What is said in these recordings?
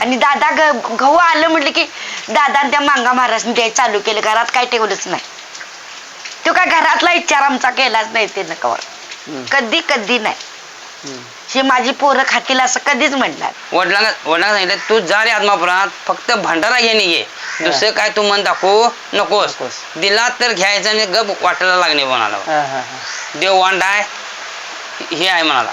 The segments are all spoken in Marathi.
आणि दादा ग- गहू आलं म्हटलं की दादा त्या मांगा महाराजने द्यायला चालू केलं. घरात काय ठेवलंच नाही. तो काय घरातला विचार आमचा केलाच नाही ते कवर. कधी कधी नाही. हे माझी पोरं खातील असं कधीच म्हणणार. वडिलांना वडिलांना सांगितलं तू जा रे आत्मापुरात फक्त भंडारा घेणे घे दुसरं काय तू मन दाखवू नकोस. नकोस. दिला तर घ्यायचं आणि गप वाटायला लागणे म्हणाला. देव वांड आहे हे आहे म्हणाला.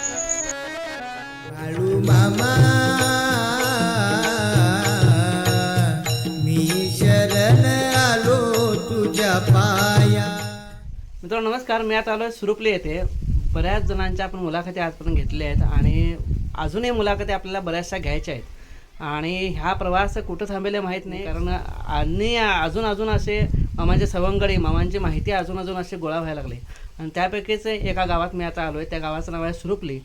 मित्रांनो नमस्कार. मी आता आलो सुरुपली येथे. बऱ्याच जणांच्या आपण मुलाखती आजपर्यंत घेतल्या आहेत आणि अजूनही मुलाखती आपल्याला बऱ्याचशा घ्यायच्या आहेत. आणि ह्या प्रवास कुठं थांबेले माहीत नाही कारण आणि अजून अजून असे मामांचे सवंगडी मामांची माहिती अजून अजून असे गोळा व्हायला लागले. आणि त्यापैकीच एका गावात मी आता आलो आहे त्या गावाचं नाव आहे सुरुपली.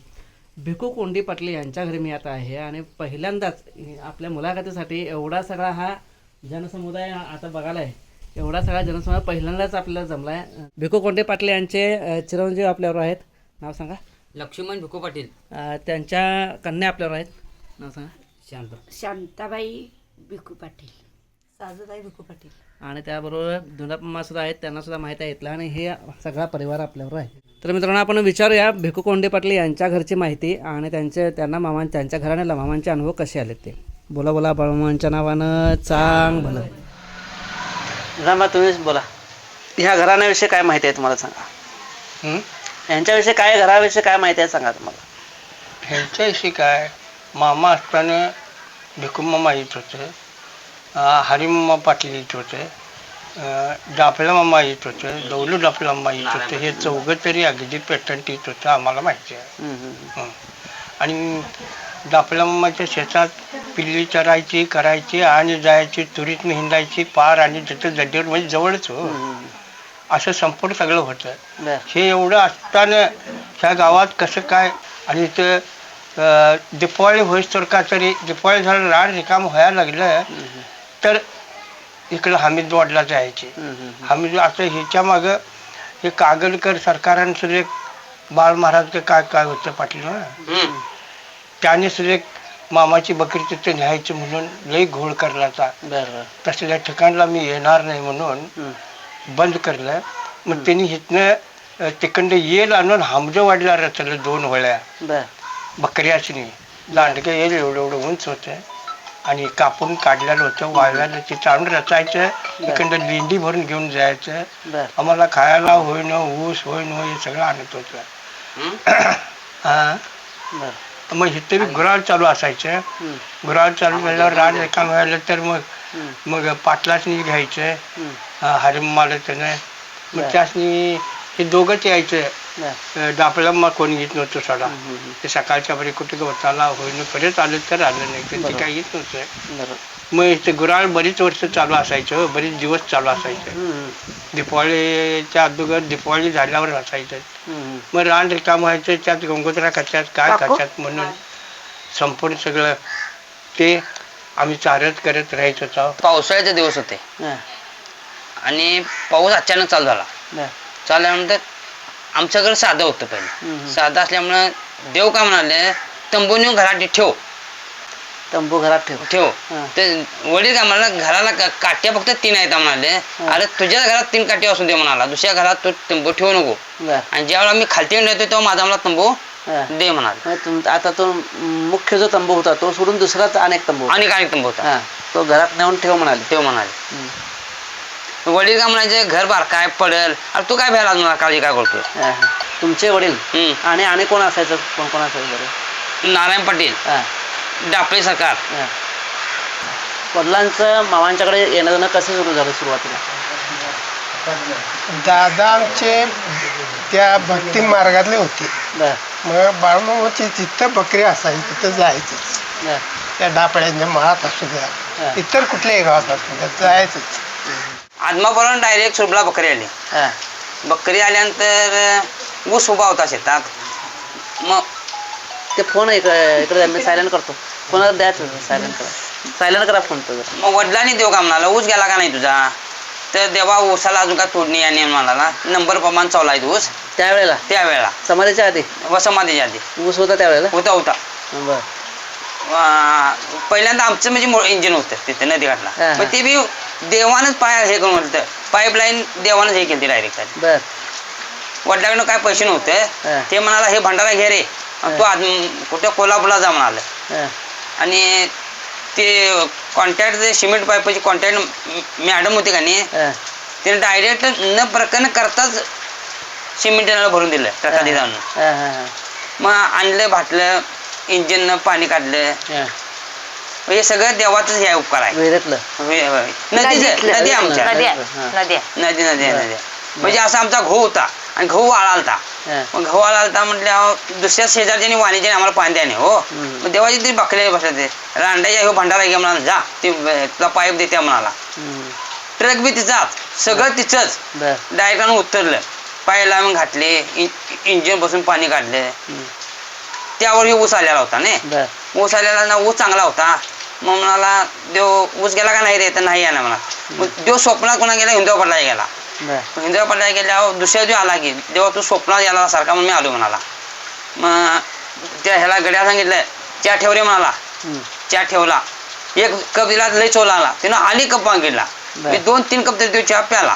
भिकू कोंडी पाटले यांच्या घरी मी आता आहे आणि पहिल्यांदाच आपल्या मुलाखतीसाठी एवढा सगळा हा जनसमुदाय आता बघायला आहे. एवढा सगळा जनसमुदाय पहिल्यांदाच आपल्याला जमला आहे भिकू कोंडे पाटले यांचे चिरंजीव आपल्यावर आहेत. नाव सांगा. लक्ष्मण भिको पाटील. त्यांच्या कन्या आपल्यावर आहेत. नाव सांगा. शांत. शांताबाई भिकू पाटील. साजूबाई भिकू पाटील. आणि त्याबरोबर धुनापम्मा सुद्धा आहेत. त्यांना सुद्धा माहीत आहे इथला आणि हे सगळा परिवार आपल्यावर आहे. तर मित्रांनो आपण विचारूया भिकू कोंडे पाटील यांच्या घरची माहिती आणि त्यांचे त्यांना मामा त्यांच्या घराण्याला मामांचे अनुभव कसे आले ते? बोला बोला मामांच्या नावानं चांग भलं. रामा तुम्हीच बोला. ह्या घराण्याविषयी काय माहिती आहे तुम्हाला सांगा? यांच्याविषयी काय घराविषयी काय माहिती आहे सांगा तुम्हाला? ह्यांच्याविषयी काय? मामा असताना भिकुमामा येत होते. हरिमामा पाटील येत होते. अं, डापला मामा येत होते. डापला मामा येत होते. हे चौघं तरी अगदी पेटंट येत होतं आम्हाला माहिती आहे. आणि डापला मामाच्या शेतात पिल्ली चरायची करायची आणि जायची तुरीत हिंडायची पार आणि तिथं जड्डीवर म्हणजे जवळच हो. असं संपूर्ण सगळं होतं. हे एवढं असताना ह्या गावात कसं काय आणि इथं अं, दिपावळी होईस तर का तरी दिपावळी झालं राड रिकाम व्हायला लागलं. तर इकडं हमीद वाढला जायचे. हमीद आता ह्याच्या मागं हे कागलकर सरकारानं सुद्धा एक बाळ महाराज काय काय होतं पाटील ना त्याने सुद्धा एक मामाची बकरी तिथे न्यायची म्हणून लई घोळ करण्याचा तसल्या ठिकाणला मी येणार नाही म्हणून. बंद करलं. मग त्यांनी इथनं अं, तिकडं येल आणून हमजवाडीला रचलं दोन होळ्या बरं. बकऱ्याचनी लांडगे येल एवढं एवढं उंच होतं. आणि कापून काढलेलं होतं वाळव्याला ते चालून रचायचं इकडं लेंडी भरून घेऊन जायचं. आम्हाला खायला होईन ऊस होईन हे सगळं आणत होतं. हा? मग इथे गुराळ चालू असायचं. गुराळ चालू झाल्यावर राज एकाम व्हायला तर मग. मग पाटलाचनी घ्यायचं. हम्म. हरिमाला त्यानं. मग. त्यासनी हे दोघंच यायचं. डापला मग कोणी येत नव्हतं सोडा. ते सकाळच्या बरी कुठे गवताला होईन परत आलं तर आलं नाही. तर ते. काही येत नव्हतं. बरं मग ते गुराळ बरीच वर्ष चालू असायचं बरीच दिवस चालू असायचं. दिपावळीच्या अगोदर दिपावळी झाल्यावर असायचं. मग रान रिकाम व्हायचं त्यात गंगोत्रा खात्यात काय? खात्यात म्हणून संपूर्ण सगळं ते आम्ही चारत करत राहायचो होतो पावसाळ्याचे दिवस होते. हा. आणि पाऊस अचानक चालू झाला. चालल्यानंतर आमचं घर साधं होतं. पहिलं. साधं असल्यामुळं देव काय म्हणाले तंबू नेऊन घरात ठेव. तंबू घरात ठेव. ठेव. ते वडील काय म्हणाला घराला का- काट्या फक्त तीन आहेत म्हणाले. अरे तुझ्याच घरात तीन काट्या असू दे म्हणाला. दुसऱ्या घरात तू तंबू ठेवू नको. बरं. आणि ज्यावेळेला आम्ही खालती येतो तेव्हा माझा मला तंबू हा. दे म्हणाले. मग तुम आता तो मुख्य जो तंबू होता तो सोडून दुसराच अनेक तंबू होता. आणि काय तंबू होता. हा. तो घरात नेऊन ठेव म्हणाले. ठेव म्हणाले. हम्म. वडील काय म्हणायचे घर बार काय पडेल? अरे तू काय भ्यायला मला काळजी काय करतोय? हा, हा. तुमचे वडील? हम्म. आणि आणि कोण असायचं? कोण कोण असायचं बरं नारायण पाटील. हा. डापळे सरकार. हा. वडिलांचं मामांच्याकडे येणं जाणं कसं सुरू झालं सुरुवातीला? दादा आमचे त्या भक्ती मार्गातले होते. बर. मग बाळमामाची तिथं बकरी असायची तिथं जायचं बर. त्या डापड्यांच्या मळात असू हा. द्या इतर कुठल्याही गावात असू द्या जायचंच. आदमापर्यंत डायरेक्ट सुरबला बकरी आली. हा. बकरी आल्यानंतर ऊस उभा होता शेतात मग ते फोन इकडे इकडे मी सायलेंट करतो. फोन द्या सायलेंट करा. सायलेंट करा फोन तो जरा. मग वडिलांनी देऊ का म्हणाला ऊस गेला का नाही तुझा? तर देवा ऊसाला अजून काय तोडणी आणि म्हणाला नंबर प्रमाण चावला आहे ऊस. त्यावेळेला? त्यावेळेला. समाधीच्या आधी? वसमाधीच्या आधी. ऊस होता त्यावेळेला? होता होता. बर. अं, पहिल्यांदा आमचं म्हणजे इंजिन होतं तिथे नदी हा, घाटला हा. मग ते बी देवानच पाय हे करून होतं पाईपलाईन देवानच हे केली डायरेक्ट बर. वडिलांकडनं काय पैसे. नव्हते. ते म्हणाला हे भंडारा घे रे. आणि तू आद कुठे कोल्हापूरला जा म्हणाले. आणि ते कॉन्टॅक्ट जे सिमेंट पाईपची कॉन्टॅक्ट मॅडम होते का नाही त्याने डायरेक्ट न प्रकरण करताच सिमेंट भरून दिलं ट्रकात जाऊन. मग आणलं भाटलं इंजिननं पाणी काढलं. हा हे सगळं देवाचंच हे उपकार आहे. विहिरीतलं नदीतलं. नदी आमच्या. नद्या हा. नद्या नदी नदी. नदी म्हणजे असा आमचा घो होता आणि गहू आळालता हा. मग गहू आळालता म्हटल्यावर दुसऱ्या शेजारच्यानी वाणीच्याने आम्हाला पाणी द्याने हो. हम्म. मग देवाची तरी बकले बसायचे रांड्याच्या हो भंडारा घे म्हणाला जा. ते अं, तुला पाईप देते म्हणाला. हम्म. ट्रक बी तिचाच. सगळं तिचंच. बर. डायरेक्ट उतरलं. पायाला मग घातले इंजिन बसून पाणी काढलं. हम्म. त्यावर हे ऊस आलेला होता ने बर. ऊस आलेला ना ऊस चांगला होता. मग म्हणाला देव ऊस गेला का नाही रे तर नाही आला म्हणा मग देव स्वप्नात कोणा गेला हिंदवा पडला गेला. बर. हिंदवा पडला गेल्यावर दुसऱ्या दिवशी आला की देवा तू स्वप्नात याला सारखा म्हणून मी आलो म्हणाला. मग त्या ह्याला गड्या सांगितलं चहा ठेव रे म्हणाला. हम्म. चहा ठेवला. एक कप दिला लय चोला आला. तिनं आली कप मागितला. बर. मी दोन तीन कप तरी तो चहा प्याला.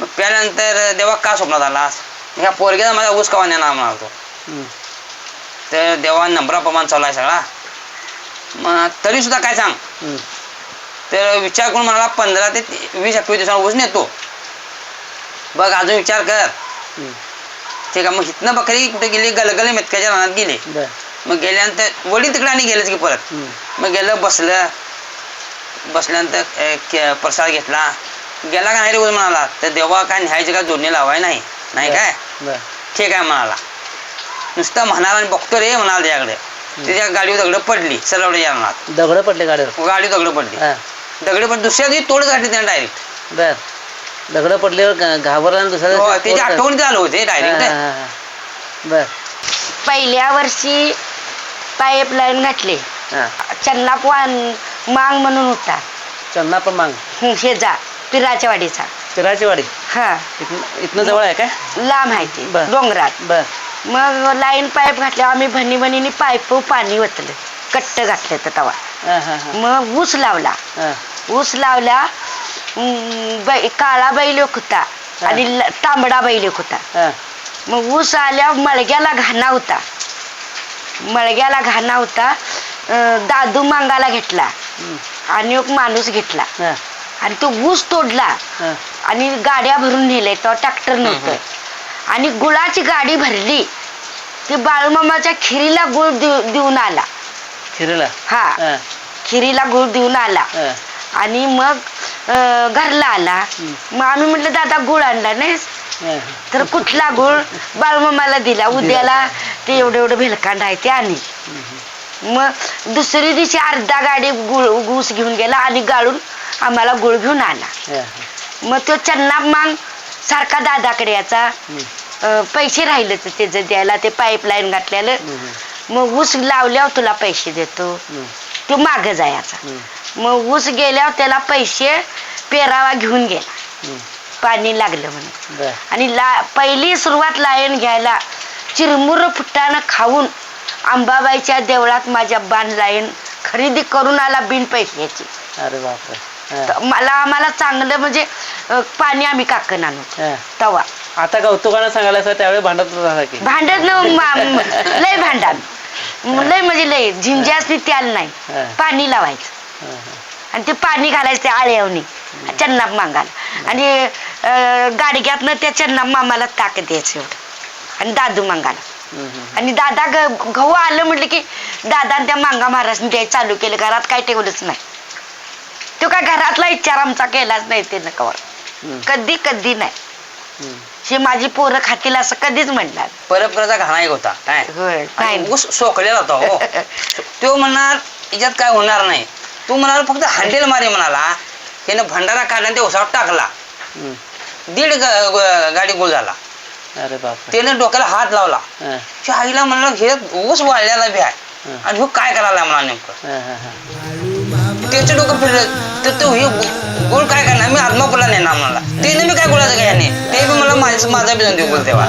मग प्याल्यानंतर देवा का स्वप्नात आलास ह्या पोरग्याचा माझा ऊस कवा नेणार म्हणालतो हम्म. तर देवा नंबराप्रमाण चालू आहे सगळा. मग तरी सुद्धा काय सांग. तर विचार करून म्हणाला पंधरा ते वीस एकवीस दिवसांना ऊस नेतो. बघ अजून विचार कर. ठीक आहे मग इथनं बकरी कुठे गेली? गलगले मेतक्याच्या रानात गेली. मग गेल्यानंतर वडील तिकडे आणि गेलेच की परत. मग गेलं बसलं. बसल्यानंतर प्रसाद घेतला. गेला का नाही रे म्हणाला? तर देवा काय न्यायची काय जोडणी लावाय नाही. नाही. काय? ठीक आहे म्हणाला. नुसतं म्हणाला आणि बघतो रे म्हणाला त्याच्याकडे. त्याच्या गाडीवर दगड पडली सरवडे रानात दगड पडले गाडीवर? गाडी दगड पडली. हा. दगड पडली दुसऱ्या दिवशी तोड काढली त्याने डायरेक्ट बर. दगड पडल्यावर घ- घाबरला आणि दुसऱ्या हो दिवशी त्याची आठवण झालं होते हा, डायरेक्ट हा, हा, हा. बर. पहिल्या वर्षी पाईपलाईन घातली. हा. चन्नाप वान मांग म्हणून होता. चन्ना पण मांग. हं, शेजा पिराच्या वाडीचा चिराची वाडी हा. इथनं इथनं जवळ आहे काय? लांब आहे ते बर. डोंगरात. बर. मग लाईन पाईप घातल्यावर आम्ही भनी भनीने पाईप पाणी ओतलं. कट्ट घातलं तर तवा. मग ऊस लावला. ऊस लावला काळा बैल होता आणि तांबडा बैल होता. मग ऊस आल्यावर मळग्याला घाणा होता. मळग्याला घाणा होता. दादू मांगाला घेतला. आणि एक माणूस घेतला. आणि तो ऊस तोडला. आणि गाड्या भरून नेले तो ट्रॅक्टर नव्हतं. आणि गुळाची गाडी भरली. ती बाळूमामाच्या खिरीला गुळ देऊ- देऊन आला. खिरीला? हा. हा. खिरीला गुळ देऊन आला. हा. आणि मग अं, घरला आला. मग आम्ही म्हटलं दादा गुळ आणला नाही हा. तर कुठला गुळ? बाळूमामाला दिला. उद्याला ते एवढं एवढं भेलकांड आहे ते आणि मग दुसरी दिवशी अर्धा गाडी गुळ ऊस घेऊन गेला आणि गाळून आम्हाला गुळ घेऊन आला. हा. मग तो चन्ना मांग सारखा दादाकडे याचा. अं, पैसे राहिले तर त्याचं द्यायला ते पाईपलाईन घातलेलं हम्म. मग ऊस लावल्यावर तुला पैसे देतो. तो माग जायचा. मग ऊस गेल्यावर त्याला पैसे पेरावा घेऊन गेला. पाणी लागलं म्हणून बर आणि ला पहिली सुरुवात लायन घ्यायला चिरमुर फुटानं खाऊन अंबाबाईच्या देवळात माझ्या बाण लायन खरेदी करून आला बिन पैशाची अरे बापरे. तर मला आम्हाला चांगलं म्हणजे अं, पाणी आम्ही काकण आणू. हा. तवा. आता कौतुकानं सांगायला असं त्यावेळी भांडत की. भांडत न लय भांडण लय म्हणजे लय. झिंजासनी त्याल हा. नाही पाणी लावायचं. हा, हा. आणि ते पाणी घालायचं त्या आळ्यावनी. चन्नाप मांगाला. आणि अं, गाडग्यातनं त्या चन्नाप मामाला ताक द्यायचं एवढं. आणि दादू मांगाला. हम्म, हम्म. आणि दादा ग- गहू आलं म्हटलं की दादा त्या मांगा महाराजने द्यायला चालू केलं. घरात काय ठेवलंच नाही. तो काय घरातला विचार आमचा केलाच नाही ते कवर. कधी कधी नाही. हे माझी पोरं खातील असं कधीच म्हणणार. परपराचा घाणा एक होता. काय? होय आणि नाही. ऊस सोकलेला होता हो. तो म्हणणार याच्यात काय होणार नाही. तू म्हणाला फक्त हँडेल मारे म्हणाला. त्यानं भंडारा काढला आणि ते उसावर टाकला. दीड ग- ग- गाडी गोल झाला. अरे त्याने डोक्याला हात लावला. त्या आईला म्हणलं हे ऊस वाळल्याला बी आहे. आणि ह्यो काय करायला मला नेमकं. त्याचं डोकं फिरलं तर तो हे गो- गोल काय करणार? मी आत्मापूरला नेणार मला त्याने मी काय गोळाचं काय याने? ते बी मला माझं माझा बी देऊ गोल तेव्हा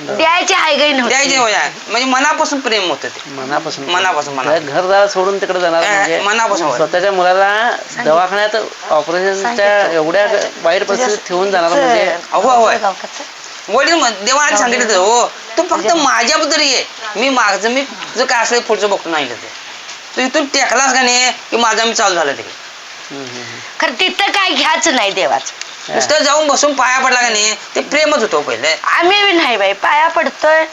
द्यायची हाय गई नव्हती. द्यायचे होया म्हणजे मनापासून प्रेम होतं ते. मनापासून मनापासून मनापासून. घरदार सोडून तिकडे जाणार म्हणजे मनापासून होय. स्वतःच्या मुलाला दवाखान्यात ऑपरेशनच्या एवढ्या वाईट परिस्थितीत ठेवून जाणार म्हणजे अहो होय. वडील म्हण- देवाने सांगितलं होतं, हो. तू फक्त माझ्याबद्दल ये. मी मागचं मी तुझं काय असेल पुढचं बघतो नाही ते. तू इथून टेकलास का नाही की माझा मी चालू झालं तिकडे. खरं तिथं काय घ्यायचं नाही देवाचं नुसतं जाऊन बसून पाया पडला का नाही ते प्रेमच होतो पहिले आम्ही बी नाही बाई पाया पडतोय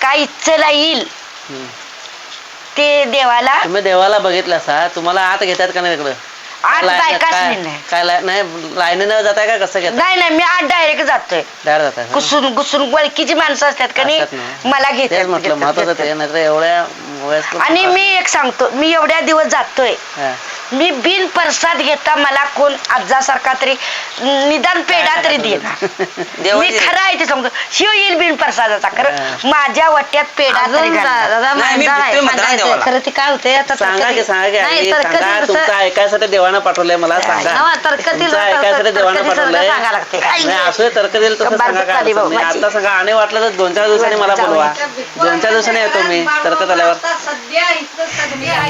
काय इच्छेला येईल. ते देवाला तुम्ही देवाला बघितलं असा तुम्हाला आत घेतात का नाही तिकडं लाईन- बायकाच काय नाही. काय लाईन- नाही लाईनीनं जाताय का कसं घेतात नाही नाही मी आज डायरेक्ट जातोय डायरेक्ट जाताय का? गुसून गुसून वळखीची माणसं असतात का नाही ना. मला तेच घेतात म्हटलं महत्वाचं. ते नाहीतर एवढ्या वयस्कर आणि मी एक सांगतो मी एवढ्या दिवस जातोय हा. मी बिन प्रसाद घेता मला कोण आजासारखा तरी निदान पेढा तरी देणार मी खरं आहे ते सांगतो. शिव येईल बिन प्रसादाचा खरं माझ्या वाट्यात पेढा तरी घालणार. नाही, मी भुकतोय म्हणताना देवाला. खरं ते काय होतंय आता सांगा की सांगा की नाही आई, तर सांगा कधी तुमचं कसं- ऐकायसाठी देवानं पाठवलंय मला सांगा. नवा तर्कतील तुमचं तर्क- ऐकायसाठी देवानं तर्कतील पाठवलंय. सगळं सांगायला लागते. नाही असू दे, तर्क दिलं तसं कंबार सांगा काय दुखाली अडचण भाऊ नाही. माझी. आता सांगा आणि वाटलं तर दोन चार दिवसांनी मला बोलवा. दोन चार दिवसांनी येतो मी तर्क झाल्यावर. सध्या इथं सध्या